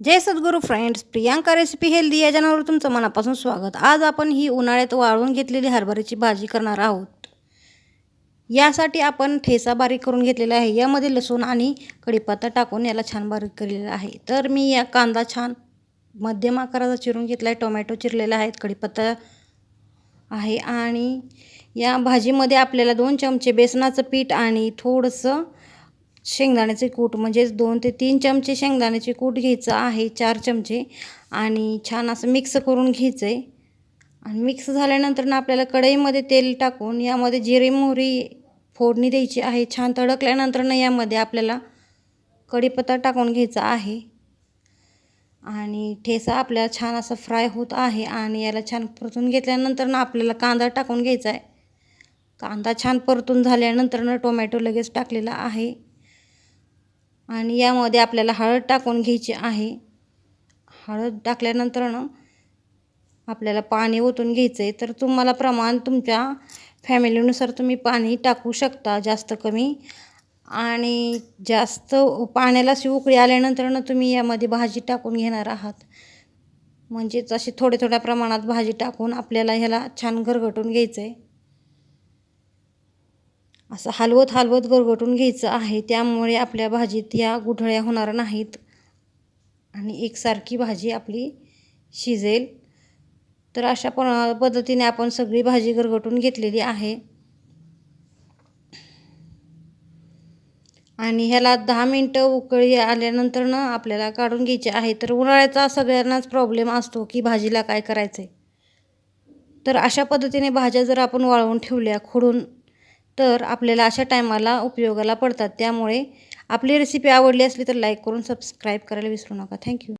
जय सद्गुरू friends Priyanka recipe healthy या चॅनलवर तुमचं मनापासून स्वागत. आज आपण ही उन्हाळ्यात वाळवून घेतलेली हरभऱ्याची भाजी करणार आहोत. यासाठी आपण ठेचा बारीक करून घेतलेला आहे. यामध्ये लसूण आणि कढीपत्ता टाकून याला छान बारीक केलेला आहे. तर मी या कांदा छान मध्यम आकाराचा चिरून घेतला आहे टोमॅटो चिरलेला आहे कढीपत्ता आहे आणि या भाजीमध्ये आपल्याला दोन चमचे बेसनाचं पीठ आणि थोडंसं शेंगदाण्याचे कूट म्हणजेच दोन ते तीन चमचे शेंगदाण्याचे कूट घ्यायचं आहे चार चमचे. आणि छान असं मिक्स करून घ्यायचं आहे आणि मिक्स झाल्यानंतर ना आपल्याला कढईमध्ये तेल टाकून यामध्ये जिरे मोहरी फोडणी द्यायची आहे. छान तडकल्यानंतर ना यामध्ये आपल्याला कढीपत्ता टाकून घ्यायचा आहे. आणि ठेसा आपल्याला छान असा फ्राय होत आहे आणि याला छान परतून घेतल्यानंतर ना आपल्याला कांदा टाकून घ्यायचा आहे. कांदा छान परतून झाल्यानंतर ना टोमॅटो लगेच टाकलेला आहे. आणि यामध्ये आपल्याला हळद टाकून घ्यायची आहे. हळद टाकल्यानंतर ना आपल्याला पाणी ओतून घ्यायचं आहे तर तुम्हाला प्रमाण तुमच्या फॅमिलीनुसार तुम्ही पाणी टाकू शकता जास्त कमी. आणि जास्त पाण्याला अशी उकळी आल्यानंतर ना तुम्ही यामध्ये भाजी टाकून घेणार आहात. म्हणजेच अशी थोड्या थोड्या प्रमाणात भाजी टाकून आपल्याला ह्याला छान घरघटून घ्यायचं आहे असं हलवत हलवत गरगटून घ्यायचं आहे. त्यामुळे आपल्या भाजीत या गुठळ्या होणार नाहीत. आणि एकसारखी भाजी आपली शिजेल. तर अशा प पद्धतीने आपण सगळी भाजी गरगटून घेतलेली आहे. आणि ह्याला दहा मिनटं उकळी आल्यानंतर ना आपल्याला काढून घ्यायची आहे. तर उन्हाळ्याचा सगळ्यांनाच प्रॉब्लेम असतो की भाजीला काय करायचं आहे तर अशा पद्धतीने भाज्या जर आपण वाळवून ठेवल्या खोडून तर आपल्याला अशा टायमाला उपयोगाला पडतात. त्यामुळे आपली रेसिपी आवडली असली तर लाईक करून सबस्क्राईब करायला विसरू नका. थँक्यू